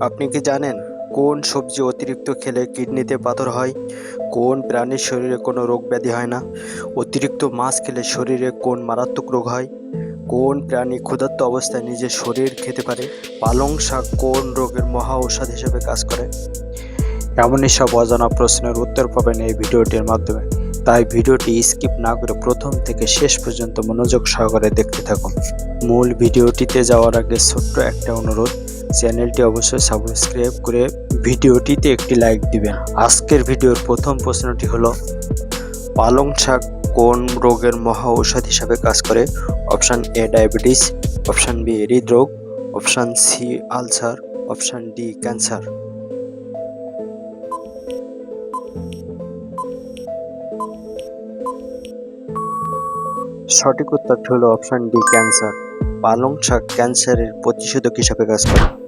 আপনি কি জানেন কোন সবজি অতিরিক্ত খেলে কিডনিতে পাথর হয়? কোন প্রাণীর শরীরে কোনো রোগ ব্যাধি হয় না? অতিরিক্ত মাছ খেলে শরীরে কোন মারাত্মক রোগ হয়? কোন প্রাণী ক্ষুধার্ত অবস্থায় নিজের শরীর খেতে পারে? পালং শাক কোন রোগের মহা ঔষধ হিসেবে কাজ করে? এমনই সব অজানা প্রশ্নের উত্তর পাবেন এই ভিডিওটির মাধ্যমে। তাই ভিডিওটি স্কিপ না করে প্রথম থেকে শেষ পর্যন্ত মনোযোগ সহকারে দেখতে থাকুন। মূল ভিডিওটিতে যাওয়ার আগে ছোট্ট একটা অনুরোধ। চ্যানেলটি অবশ্যই সাবস্ক্রাইব করে ভিডিওটিতে একটি লাইক দিবেন। আজকের ভিডিওর প্রথম প্রশ্নটি হলো, পালং শাক কোন রোগের মহা ঔষধ হিসাবে কাজ করে? Option A, diabetes, option B, হৃদরোগ, option C, ulcer, option D, cancer. সঠিক উত্তরটি হলো অপশান ডি, ক্যান্সার। পালং শাক ক্যান্সারের প্রতিষেধক হিসাবে কাজ করে।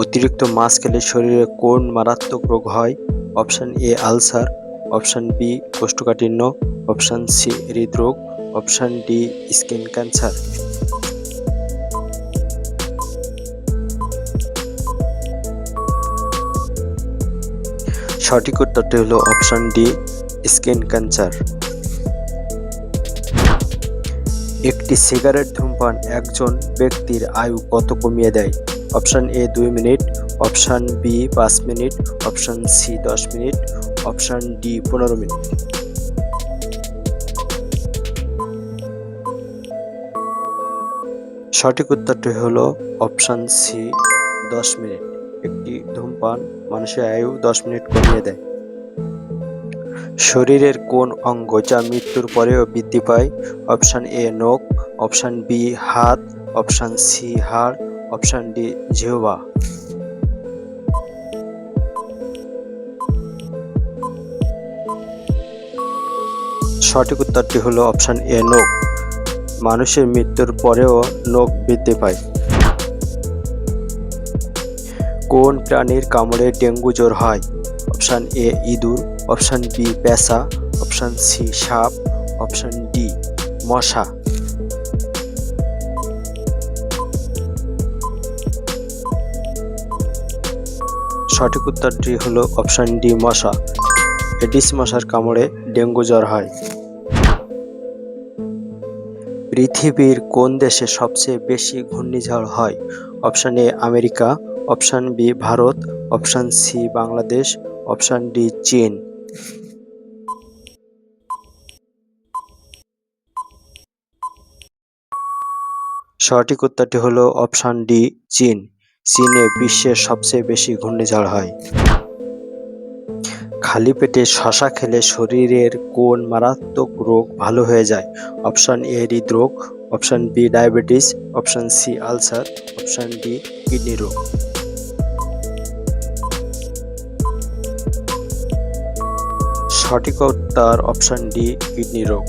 অতিরিক্ত মাছ খেলে শরীরে কোন মারাত্মক রোগ হয়? Option A, ulcer. Option B, কোষ্ঠকাঠিন্য। অপশান সি, হৃদরোগ। Option D, skin cancer. সঠিক উত্তরটি হলো অপশান ডি, স্কিন ক্যান্সার। একটি সিগারেট ধূমপান একজন ব্যক্তির আয়ু কত কমিয়ে দেয়? অপশান এ দুই মিনিট, অপশান বি পাঁচ মিনিট, অপশান সি দশ মিনিট, অপশান ডি পনেরো মিনিট। সঠিক উত্তরটি হলো অপশান সি দশ মিনিট। একটি ধূমপান মানুষের আয়ু দশ মিনিট কমিয়ে দেয়। শরীরের কোন অঙ্গ যা মৃত্যুর পরেও বৃদ্ধি পায়? অপশান এ নখ, অপশান বি হাত, অপশান সি হাড় অপশান ডি, জিহ্বা। সঠিক উত্তরটি হলো অপশান এ, নখ। মানুষের মৃত্যুর পরেও নখ বৃদ্ধি পায়। কোন প্রাণীর কামড়ে ডেঙ্গু জ্বর হয়? অপশান এ, ইঁদুর। অপশান বি, পেঁচা। অপশান সি, সাপ। অপশান ডি, মশা। সঠিক উত্তরটি হলো অপশান ডি, মশা। এডিস মশার কামড়ে ডেঙ্গু জ্বর হয়। পৃথিবীর কোন দেশে সবচেয়ে বেশি ঘূর্ণিঝড় হয়? Option A, America. Option B, Bharat. Option C, Bangladesh. Option D, চীন। সঠিক উত্তরটি হলো অপশান ডি, চীন। চীনে বিশ্বের সবচেয়ে বেশি ঘূর্ণিঝড় হয়। খালি পেটে শশা খেলে শরীরের কোন মারাত্মক রোগ ভালো হয়ে যায়? অপশান এ, হৃদরোগ, option B, diabetes, option C, ulcer, option D, kidney রোগ। সঠিক উত্তর অপশান ডি, কিডনি রোগ।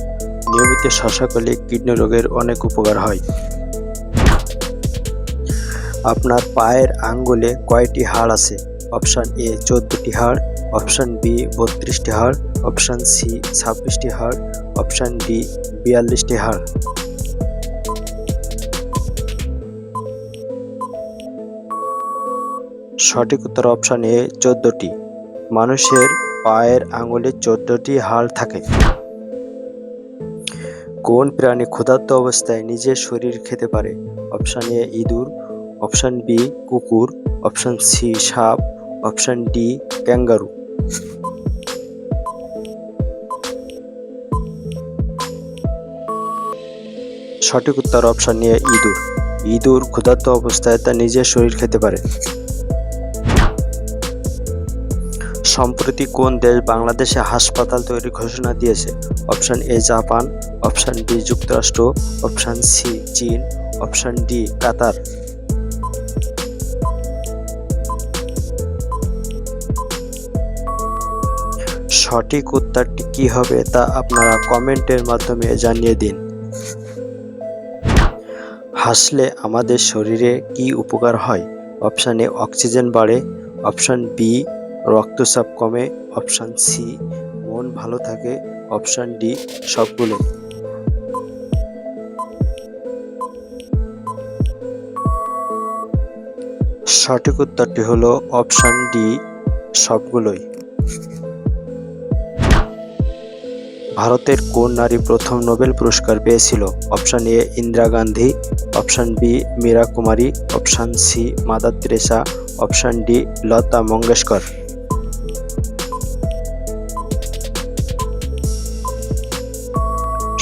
নিয়মিত শশা খেলে কিডনি রোগের অনেক উপকার হয়। আপনার পায়ের আঙ্গুলে কয়টি হাড় আছে? অপশান এ চোদ্দটি হাড়, অপশান বি বত্রিশটি হাড়, অপশান সি ছাব্বিশটি হাড়, অপশান ডি বিয়াল্লিশটি হাড়। সঠিক উত্তর অপশান এ চোদ্দটি। মানুষের পায়ের আঙুলে চোদ্দটি হাড় থাকে। কোন প্রাণী ক্ষুধার্ত অবস্থায় নিজের শরীর খেতে পারে? অপশান এ ইঁদুর অপশান বি, কুকুর, অপশান সি, সাপ, অপশান ডি, ক্যাঙ্গারু। সঠিক উত্তর অপশান নিয়ে ইঁদুর। ইঁদুর ক্ষুধার্ত অবস্থায় তার নিজের শরীর খেতে পারে। সম্প্রতি কোন দেশ বাংলাদেশে হাসপাতাল তৈরির ঘোষণা দিয়েছে? Option A, Japan. Option B, যুক্তরাষ্ট্র। অপশান সি, চীন। Option D, Qatar. সঠিক উত্তরটি কি হবে তা আপনারা কমেন্টের মাধ্যমে জানিয়ে দিন। হাসলে আমাদের শরীরে কি উপকার হয়? অপশান অক্সিজেন বাড়ে। অপশান বি, রক্তচাপ কমে। অপশান সি, মন ভালো থাকে। অপশান ডি, সবগুলো। সঠিক উত্তরটি হলো অপশান ডি, সবগুলোই। ভারতের কোন নারী প্রথম নোবেল পুরস্কার পেয়েছিল? Option A, Indira Gandhi, option B, Meera Kumari, option C, Mother Teresa option D, Lata Mangeshkar.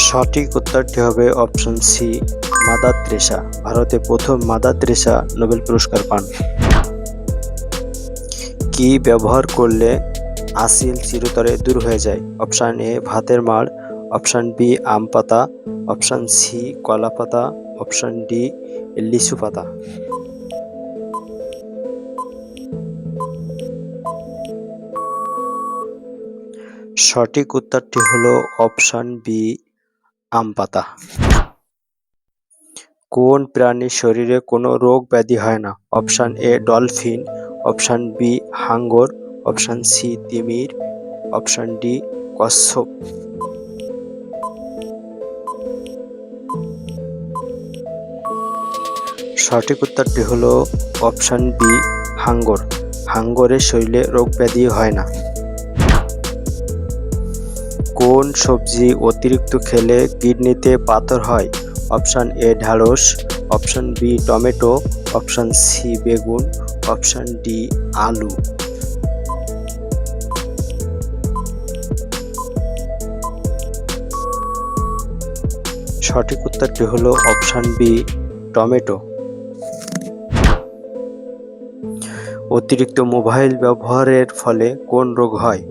সঠিক উত্তরটি হবে অপশন সি, মাদার তেরেসা ভারতে প্রথম মাদার তেরেসা নোবেল পুরস্কার পান। কি ব্যবহার করলে আসিল চিরতরে দূর হয়ে যায়। অপশান এ, ভাতের মাড়। অপশান বি, আম পাতা। অপশান সি, কলা পাতা। অপশান ডি, লিচু পাতা। সঠিক উত্তরটি হলো অপশান বি, আম পাতা। কোন প্রাণীর শরীরে কোনো রোগ ব্যাধি হয় না? Option A, dolphin. Option B, হাঙ্গর। Option C, তিমির। অপশান ডি, কচ্ছপ। সঠিক উত্তরটি হলো অপশান বি, হাঙ্গর। হাঙ্গরের শরীরে রোগ ব্যাধি হয় না। কোন সবজি অতিরিক্ত খেলে কিডনিতে পাথর হয়? অপশান এ, ঢ্যাঁড়স। Option B, tomato. Option C, বেগুন। অপশান ডি, আলু। সঠিক উত্তরটি হলো অপশান বি, টমেটো। অতিরিক্ত মোবাইল ব্যবহারের ফলে কোন রোগ হয়?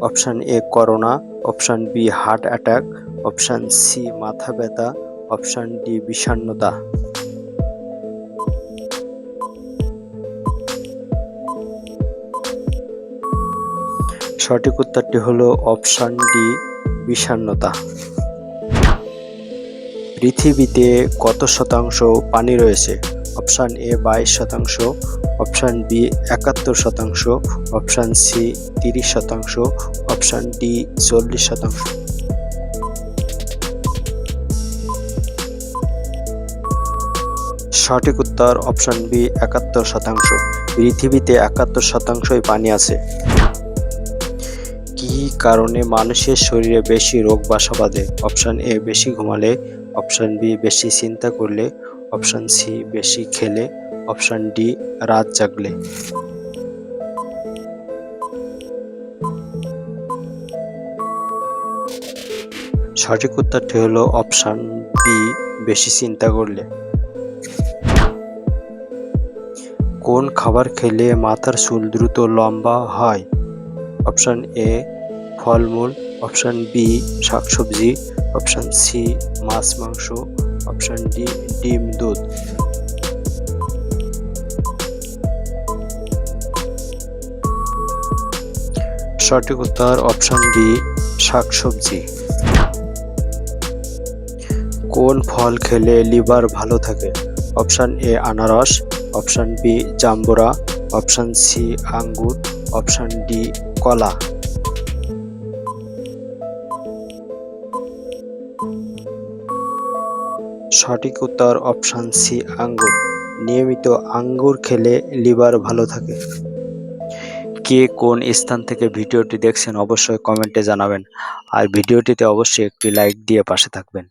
Option A, corona. Option B, heart attack. Option C, মাথা ব্যথা। অপশান ডি, বিষণ্ণতা। সঠিক উত্তরটি হলো অপশান ডি, বিষণ্ণতা। পৃথিবীতে কত শতাংশ পানি রয়েছে? অপশান এ বাইশ শতাংশ, অপশান বি একাত্তর শতাংশ, অপশান সি তিরিশ শতাংশ, অপশান ডি চল্লিশ শতাংশ। সঠিক উত্তর অপশান বি একাত্তর শতাংশ। পৃথিবীতে একাত্তর শতাংশই পানি আছে। কি কারণে মানুষের শরীরে বেশি রোগ বাসা বাঁধে? অপশান এ বেশি ঘুমালে অপশান বি, বেশি চিন্তা করলে, অপশান সি, বেশি খেলে, অপশান ডি, রাত জাগলে। সঠিক উত্তরটি হলো অপশান বি, বেশি চিন্তা করলে। কোন খাবার খেলে মাথার চুল দ্রুত লম্বা হয়? অপশান এ, ফলমূল। অপশান বি, শাকসবজি। অপশান সি মাছ, মাংস। অপশান ডি ডিম, দুধ। সঠিক উত্তর অপশান বি শাকসবজি। কোন ফল খেলে লিভার ভালো থাকে? অপশান এ আনারস। অপশান বি জাম্বুরা। অপশান সি আঙ্গুর। অপশান ডি কলা। সঠিক উত্তর অপশান সি, আঙ্গুর। নিয়মিত আঙ্গুর খেলে লিভার ভালো থাকে। কে কোন স্থান থেকে ভিডিওটি দেখছেন অবশ্যই কমেন্টে জানাবেন। আর ভিডিওটিতে অবশ্যই একটি লাইক দিয়ে পাশে থাকবেন।